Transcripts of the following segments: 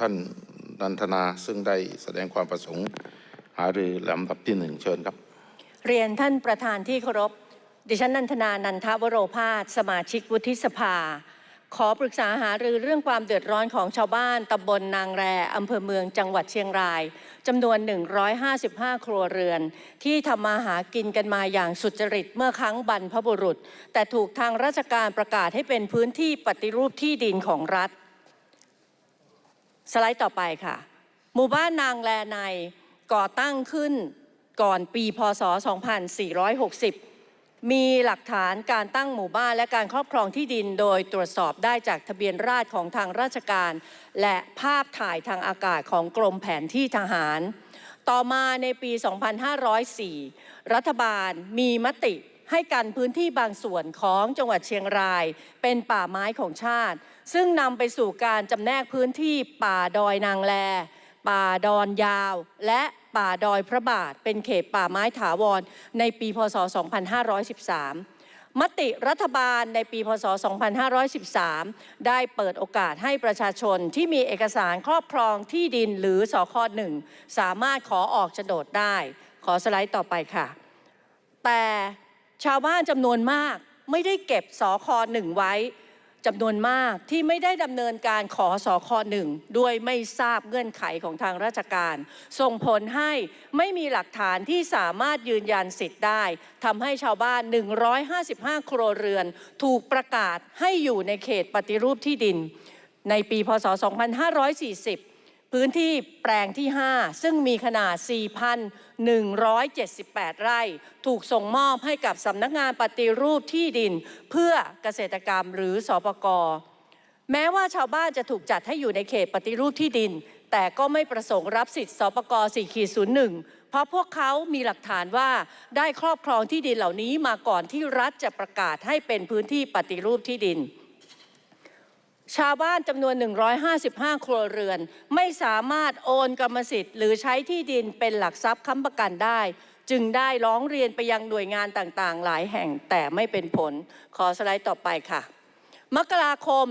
ท่านนันทนาซึ่งได้แสดงความประสงค์ หารือลำดับที่หนึ่งเชิญครับ เรียนท่านประธานที่เคารพ ดิฉันนันทนานันทวโรพาสสมาชิกวุฒิสภา ขอปรึกษาหารือเรื่องความเดือดร้อนของชาวบ้านตำบลนางแรอำเภอเมืองจังหวัดเชียงรายจำนวน 155 ครัวเรือน ที่ทำมาหากินกันมาอย่างสุจริตเมื่อครั้งบรรพบุรุษ แต่ถูกทางราชการประกาศให้เป็นพื้นที่ปฏิรูปที่ดินของรัฐ สไลด์ต่อไปค่ะ หมู่บ้านนางแลในก่อตั้งขึ้นก่อนปีพศ 2460 มีหลักฐานการตั้งหมู่บ้านและการครอบครองที่ดิน โดยตรวจสอบได้จากทะเบียนราษฎรของทางราชการ และภาพถ่ายทางอากาศของกรมแผนที่ทหาร ต่อมาในปี 2504 รัฐบาลมีมติ ให้กันพื้นที่บางส่วนของจังหวัดเชียงราย เป็นป่าไม้ของชาติ ซึ่งนำไปสู่การจำแนกพื้นที่ป่าดอยนางแล ป่าดอนยาว และป่าดอยพระบาท เป็นเขตป่าไม้ถาวร ในปีพศ 2513มติรัฐบาลในปี พศ 2513 ได้เปิดโอกาสให้ประชาชนที่มีเอกสารครอบครองที่ดินหรือสอคหนึ่งสามารถขอออกโฉนดได้ ขอสไลด์ต่อไปค่ะ แต่ ชาวบ้านจำนวนมาก ไม่ได้เก็บสคหนึ่งไว้จำนวนมากที่ไม่ได้ดำเนินการขอสคหนึ่งด้วยไม่ทราบเงื่อนไขของทางราชการ ส่งผลให้ไม่มีหลักฐานที่สามารถยืนยันสิทธิ์ได้ทำให้ชาวบ้าน 155 ครัวเรือน ถูกประกาศให้อยู่ในเขตปฏิรูปที่ดิน ในปีพศ 2540 พื้นที่แปลงที่ 5 ซึ่งมีขนาด 4,178 ไร่ ถูกส่งมอบให้กับสำนักงานปฏิรูปที่ดิน เพื่อเกษตรกรรมหรือสปกแม้ว่าชาวบ้านจะถูกจัดให้อยู่ในเขตปฏิรูปที่ดิน แต่ก็ไม่ประสงค์รับสิทธิ์สปก4.01 เพราะพวกเขามีหลักฐานว่าได้ครอบครองที่ดินเหล่านี้มาก่อนที่รัฐจะประกาศให้เป็นพื้นที่ปฏิรูปที่ดิน ชาวบ้านจำนวน 155 ครัวเรือน ไม่สามารถโอนกรรมสิทธิ์ หรือใช้ที่ดินเป็นหลักทรัพย์ค้ำประกันได้ จึงได้ร้องเรียนไปยังหน่วยงานต่างๆ หลายแห่งแต่ไม่เป็นผล ขอสไลด์ต่อไปค่ะ มกราคม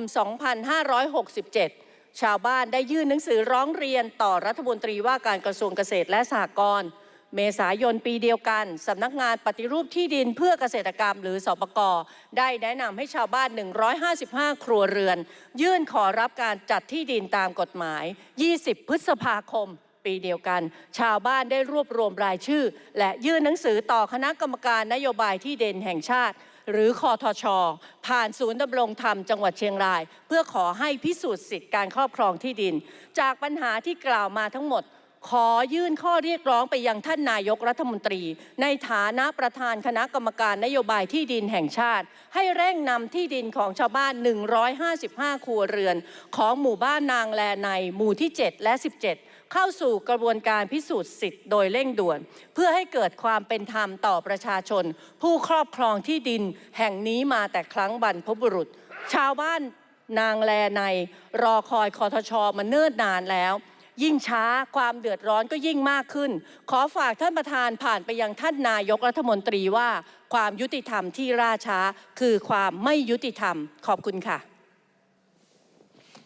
2567 ชาวบ้านได้ยื่นหนังสือร้องเรียนต่อรัฐมนตรีว่าการกระทรวงเกษตรและสหกรณ์ เมษายนปีเดียวกันสำนักงานปฏิรูปที่ดินเพื่อเกษตรกรรมหรือสปกได้แนะนำให้ชาวบ้าน 155 ครัวเรือน ยื่นขอรับการจัดที่ดินตามกฎหมาย 20 พฤษภาคมปีเดียวกัน ชาวบ้านได้รวบรวมรายชื่อ และยื่นหนังสือต่อคณะกรรมการนโยบายที่ดินแห่งชาติ หรือคอทช ผ่านศูนย์ดำรงธรรมจังหวัดเชียงราย เพื่อขอให้พิสูจน์สิทธิการครอบครองที่ดิน จากปัญหาที่กล่าวมาทั้งหมด ขอยื่นข้อเรียกร้องไปยังท่านนายกรัฐมนตรี ในฐานะประธานคณะกรรมการนโยบายที่ดินแห่งชาติ ให้เร่งนำที่ดินของชาวบ้าน 155 ครัวเรือน ของหมู่บ้านนางแลในหมู่ที่ 7 และ 17 เข้าสู่กระบวนการพิสูจน์สิทธิ์โดยเร่งด่วน เพื่อให้เกิดความเป็นธรรมต่อประชาชน ผู้ครอบครองที่ดินแห่งนี้มาแต่ครั้งบรรพบุรุษ ชาวบ้านนางแลในรอคอยคอทชมาเนิ่นนานแล้ว ยิ่งช้าความเดือดร้อนก็ยิ่งมากขึ้น ขอฝากท่านประธานผ่านไปยังท่านนายกรัฐมนตรีว่า ความยุติธรรมที่ล่าช้า คือความไม่ยุติธรรมขอบคุณค่ะ